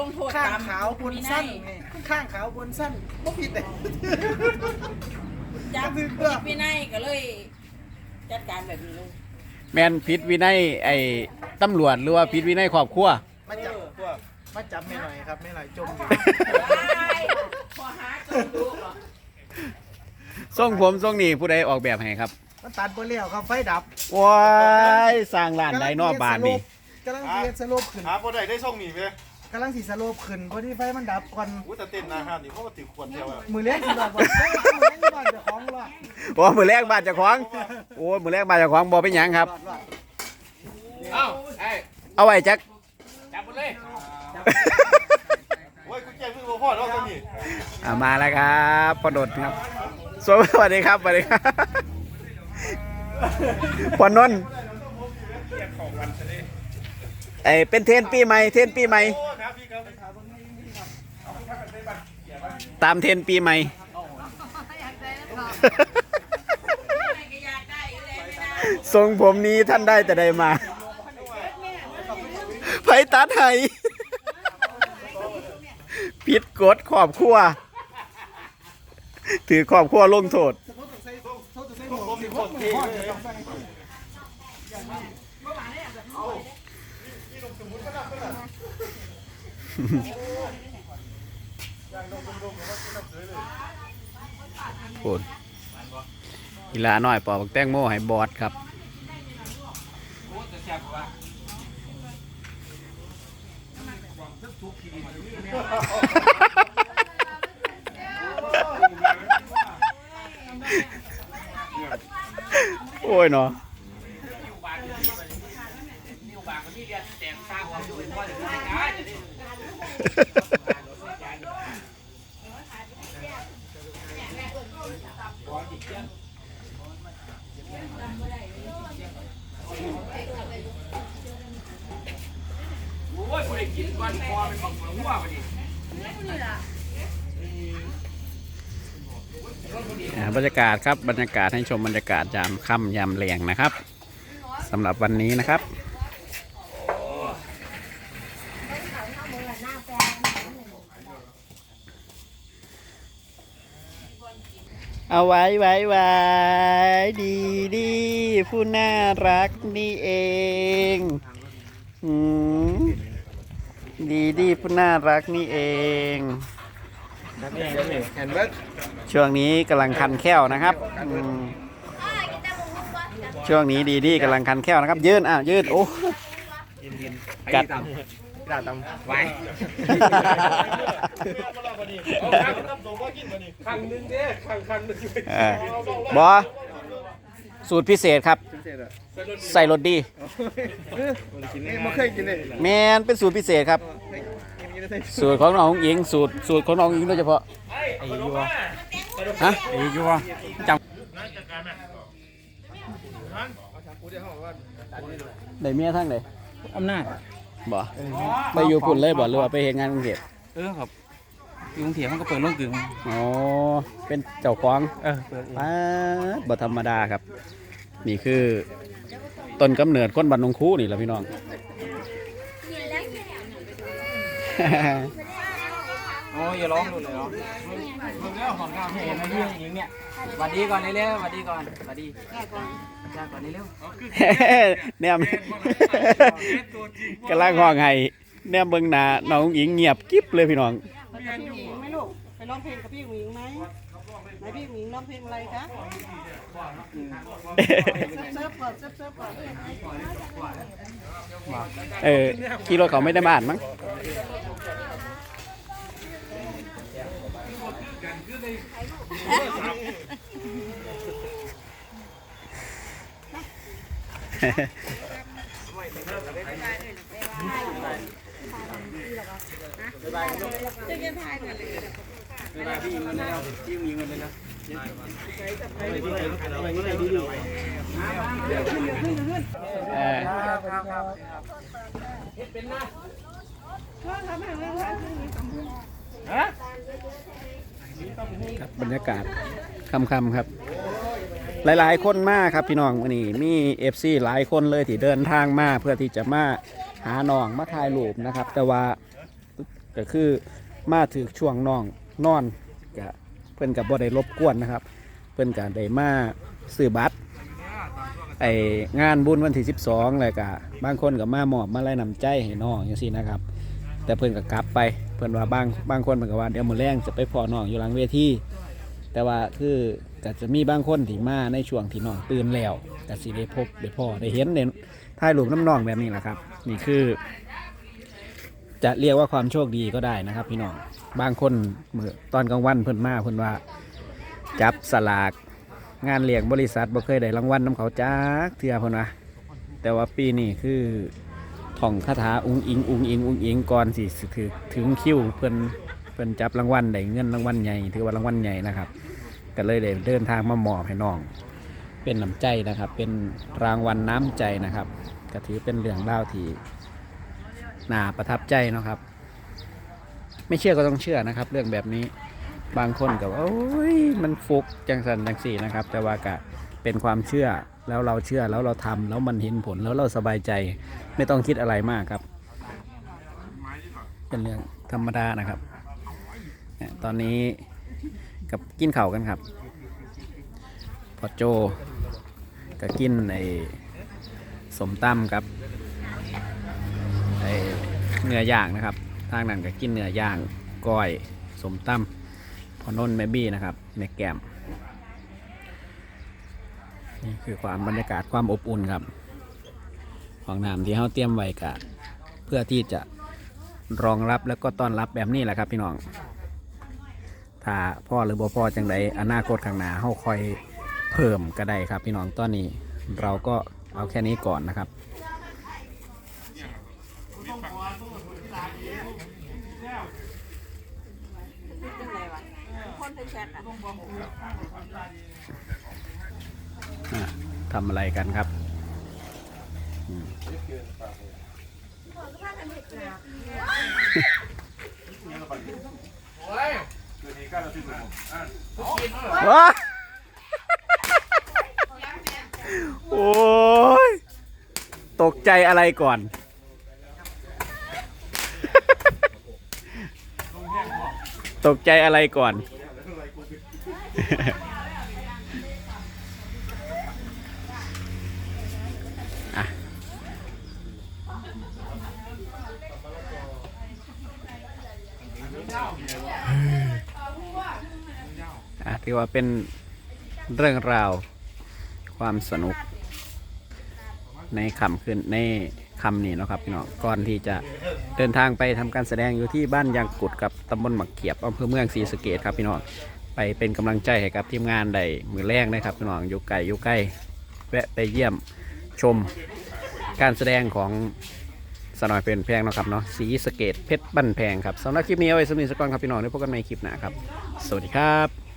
ลงโทษข้างตามขาวบนสั้นวินัยข้างขาวบนสั้นบ่ผิดเลยจับคือผิเพื่อดวินัยก็เลย จัดการแบบนี้เลยแมนผิดวินัยไอ้ตำรวจหรือว่าผิดวินัยครอบครัวมาจับพวกมาจับไม่หน่อยครับไม่หน่อยจมอยู่ว้ายพอหาจนดูเหรอทรงผมทรงนี้ผู้ใดออกแบบให้ครับมันตัดบ่เลี้ยวครับไฟดับว้ายสร้างร้านไดนอกบานนี่กำลังสิเฮ็ดสโลปขึ้นหาบ่ได้ได้ส่งหนีไหม กำลังสิสโลปขึ้นพอดีไฟมันดับก่อนอุ้ยแต่เต้นนาห้ามนี่เขาก็ถือขวดเดียวอะมือเลี้ยงสิรอดบ่เฮ้ยมือเลี้ยงสิรอดเจ้าของรอดโอ้มือแรกบาดเจากของโอ้มือแรกบาดเจากของบอเป็นหยังครับรอดรอดเอาไว้จักโอ้ยกูแจ้งมึงบ่พอแล้วตัวนี้ อ่ามาแล้วครับพอดดครับสวัสดีครับสวัสดีครับพอนนท์ไอเป็นเทรนปีใหม่เทรนปีใหม่ โอ้ครับพี่ครับ ตามเทรนปีใหม่ไม่ก็อยากได้อยู่แล้วไม่ได้ทรงผมนี้ท่านได้แต่ใดมาไผตัดให้ผิดกฎครอบครัว ถือครอบครัวลงโทษผ มมีคนที่พูดกีฬาหน้อยปอบักแตงโมให้บอดครับโอ้ยเนาะ อ่าบรรยากาศครับบรรยากาศให้ชมบรรยากาศยามค่ำยามแรงนะครับสำหรับวันนี้นะครับ เอาไว้ไว้ไว้ดีดีผู้น่ารักนี่เองอืมดีดีผู้น่ารักนี่เอง เห็นเบิ่งช่วงนี้กำลังคันแค้วนะครับอืมช่วงนี้ดีดีกำลังคันแค้วนะครับ ยืนอะยืนโอ้ กัดกระ ดาษตำไว้ขังนึงเด้ขังขังนึงเออบอสูตรพิเศษครับ ใส่รสดีนี่บ่เคยกินเลยแมนเป็นสูตรพิเศษครับ สูตรของน้องหญิงสูตรสูตรของน้องหญิงโดยเฉพาะไอ้ยัวฮะไอ้ยัวจำได้เมียทั้งเลยอำนาจ บ่ไปอยู่พุ่นเลยบ่หรือว่าไปเฮ็ดงานกรุงเทพเออครับอยู่กรุงเทพมันก็เปิดโรงกึ่งอ๋อเป็นเจ้าของเออเปิดเองป๊าดบ่ธรรมดาครับ นี่คือต้นกำเนิดคนบ้านนงคูนี่แหละพี่น้อง โอ้ยอย่าร้องดูเลยเนาะมึงแล้วของข้าวเห็นไหมพี่หญิงเนี่ยสวัสดีก่อนเร็วๆสวัสดีก่อนสวัสดี แก่ก่อนแก่ก่อนเร็วแนมกำลังห้องให้แนมเบิ่งหน้าน้องหญิงเงียบกิ๊บเลยพี่น้องพี่หญิงไหมลูกไปร้องเพลงกับพี่หญิงไหมไหนพี่หญิงร้องเพลงอะไรคะเซิร์ฟก่อนเซิร์ฟเซิร์ฟก่อนเออขี่รถเขาไม่ได้มาอ่านมั้ง ๆเวลาพี่ยิงเงินแล้วพี่ยิงเงินเลยนะ เออครับบรรยากาศค่ำๆครับ หลายๆ คนมากครับพี่น้องวันนี้มีเอฟซีหลายคนเลยที่เดินทางมาเพื่อที่จะมาหาน้องมาถ่ายรูปนะครับ แต่ว่าก็คือมาถึงช่วงน้องนอนก็เพิ่อนกับบ่ได้รบกวนนะครับ เพิ่อนก็ได้มาซื้อบัตรไองานบุญวันที่ 12เลยก็บางคนก็มาหมอบมาไล่นำใจให้น้องจังซี่นะครับ แต่เพิ่อนก็กลับไปเพิ่อนว่าบางบางคนเพิ่นก็ว่าเดี๋ยวมือแรงจะไปพอน้องอยู่หลังเวที แต่ว่าคือก็จะมีบางคนที่มาในช่วงที่น้องตื่นแล้วก็สิได้พบได้พอได้เห็นได้ถ่ายรูปน้ำน้องแบบนี้แหละครับ นี่คือ จะเรียกว่าความโชคดีก็ได้นะครับ พี่น้องบางคนเมื่อตอนกลางวันเพิ่นมาเพิ่นว่า จับสลากงานเลี้ยงบริษัทบ่เคยได้รางวัลน้ำเขาจักเทื่อเพิ่นว่าแต่ว่าปีนี้คือท่องคาถาอุ้งอิงอุ้งอิงอุ้งอิงก่อนสิถึงถึงคิวเพิ่นเพิ่นจับรางวัลได้เงินรางวัลใหญ่ถือว่ารางวัลใหญ่นะครับ ก็เลยได้เดินทางมามอบให้น้อง เป็นน้ำใจนะครับ เป็นรางวัลน้ำใจนะครับก็ถือเป็นเรื่องเล่าที่น่าประทับใจเนาะครับ ไม่เชื่อก็ต้องเชื่อนะครับ เรื่องแบบนี้บางคนก็ว่าโอ้ยมันฟุกจังสันจังสี่นะครับ แต่ว่ากะเป็นความเชื่อแล้วเราเชื่อแล้วเราทำแล้วมันเห็นผลแล้วเราสบายใจ ไม่ต้องคิดอะไรมากครับ เป็นเรื่องธรรมดานะครับ ตอนนี้ กับกินเข่ากันครับ พอโจก็กินไอ้สมตั้มครับไอ้เนื้อย่างนะครับ ทางนั้นก็กินเนื้อย่างก้อยสมตั้มพอนนท์แมบี้นะครับแม่แก้มนี่คือความบรรยากาศความอบอุ่นครับ ของน้ำที่เขาเตรียมไว้กะเพื่อที่จะรองรับแล้วก็ต้อนรับแบบนี้แหละครับพี่น้อง ถ้าพ่อหรือบ่พ่อจังใดอนาคตข้างหน้าเขาคอยเพิ่มก็ได้ครับ พี่น้องตอนนี้เราก็เอาแค่นี้ก่อนนะครับทำอะไรกันครับอืม ว้าโอ้ย ตกใจอะไรก่อน ตกใจอะไรก่อน อะถือว่าเป็นเรื่องราวความสนุก ในคำขึ้นในคำนี้นะครับพี่น้องก่อนที่จะเดินทางไปทำการแสดงอยู่ที่บ้านยางกุดกับตำบลหมักเขียบอำเภอเมืองศรีสะเกดครับพี่น้องไปเป็นกำลังใจให้กับทีมงานใดมือแรกนะครับพี่น้องอยู่ไกลอยู่ใกล้แวะไปเยี่ยมชมการแสดงของสนอยเป็นแพงนะครับเนาะสีสเกตเพชรบันแพงครับสำหรับคลิปนี้เอาไว้สำหรับนิทสกอนครับพี่น้องได้พบกันใหม่คลิปหน้าครับ สวัสดีครับ